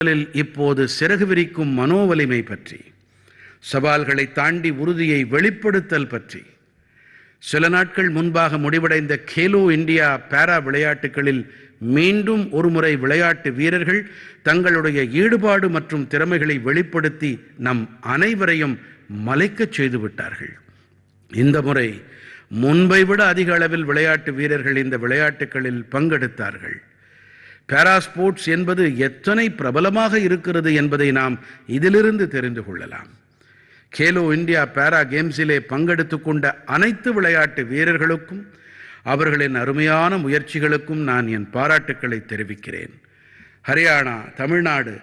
முதலில் இப்போது சிறகு விரிக்கும் மனோவலிமை பற்றி சவால்களை தாண்டி உறுதியை வெளிப்படுத்தல் பற்றி சில நாட்கள் முன்பாக முடிவடைந்த கேலோ இந்தியா பாரா விளையாட்டுகளில் மீண்டும் ஒருமுறை விளையாட்டு வீரர்கள் தங்களுடைய ஈடுபாடு மற்றும் திறமைகளை வெளிப்படுத்தி நம் அனைவரையும் மலைக்கச் செய்துவிட்டார்கள் இந்த முறை முன்பை விட அதிக அளவில் விளையாட்டு வீரர்கள் இந்த விளையாட்டுகளில் பங்கெடுத்தார்கள். பேராஸ்போர்ட்ஸ் என்பது எத்தனை பிரபலமாக இருக்கிறது என்பதை நாம் இதிலிருந்து தெரிந்து கொள்ளலாம். கேலோ இந்தியா பாரா கேம்ஸிலே பங்கெடுத்து கொண்ட அனைத்து விளையாட்டு வீரர்களுக்கும் அவர்களின் அருமையான முயற்சிகளுக்கும் நான் என் பாராட்டுக்களை தெரிவிக்கிறேன். ஹரியானா தமிழ்நாடு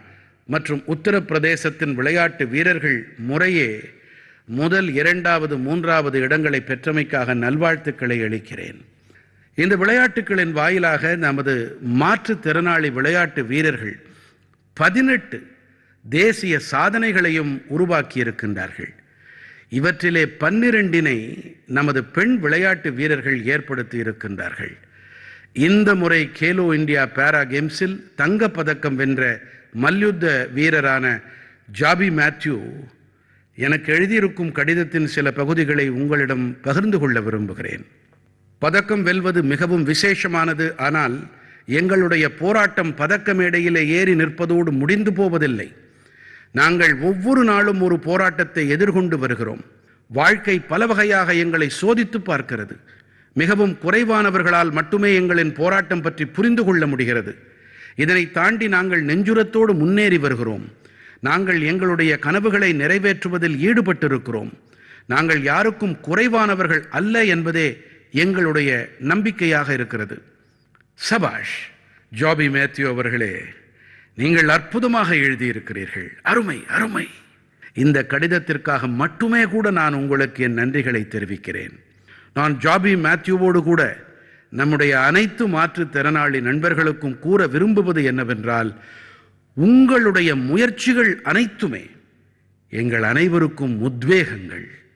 மற்றும் உத்தரப்பிரதேசத்தின் விளையாட்டு வீரர்கள் முறையே முதல் இரண்டாவது மூன்றாவது இடங்களை பெற்றமைக்காக நல்வாழ்த்துக்களை அளிக்கிறேன். இந்த விளையாட்டுகளின் வாயிலாக நமது மாற்றுத்திறனாளி விளையாட்டு வீரர்கள் பதினெட்டு தேசிய சாதனைகளையும் உருவாக்கியிருக்கின்றார்கள். இவற்றிலே பன்னிரண்டினை நமது பெண் விளையாட்டு வீரர்கள் ஏற்படுத்தி இருக்கின்றார்கள் இந்த முறை கேலோ இந்தியா பாரா கேம்ஸில் தங்கப் பதக்கம் வென்ற மல்யுத்த வீரரான ஜாபி மேத்யூ எனக்கு எழுதியிருக்கும் கடிதத்தின் சில பகுதிகளை உங்களிடம் பகிர்ந்து கொள்ள விரும்புகிறேன். பதக்கம் வெல்வது மிகவும் விசேஷமானது. ஆனால் எங்களுடைய போராட்டம் பதக்க மேடையிலே ஏறி நிற்பதோடு முடிந்து போவதில்லை. நாங்கள் ஒவ்வொரு நாளும் ஒரு போராட்டத்தை எதிர்கொண்டு வருகிறோம். வாழ்க்கை பல வகையாக எங்களை சோதித்து பார்க்கிறது. மிகவும் குறைவானவர்களால் மட்டுமே எங்களின் போராட்டம் பற்றி புரிந்து கொள்ள முடிகிறது. இதனை தாண்டி நாங்கள் நெஞ்சுரத்தோடு முன்னேறி வருகிறோம். நாங்கள் எங்களுடைய கனவுகளை நிறைவேற்றுவதில் ஈடுபட்டிருக்கிறோம். நாங்கள் யாருக்கும் குறைவானவர்கள் அல்ல என்பதே எங்களுடைய நம்பிக்கையாக இருக்கிறது. சபாஷ் ஜாபி மேத்யூ அவர்களே நீங்கள் அற்புதமாக எழுதியிருக்கிறீர்கள். அருமை அருமை. இந்த கடிதத்திற்காக மட்டுமே கூட நான் உங்களுக்கு என் நன்றிகளை தெரிவிக்கிறேன். நான் ஜாபி மேத்யூவோடு கூட நம்முடைய அனைத்து மாற்றுத்திறனாளி நண்பர்களுக்கும் கூற விரும்புவது என்னவென்றால் உங்களுடைய முயற்சிகள் அனைத்துமே எங்கள் அனைவருக்கும் உத்வேகங்கள்.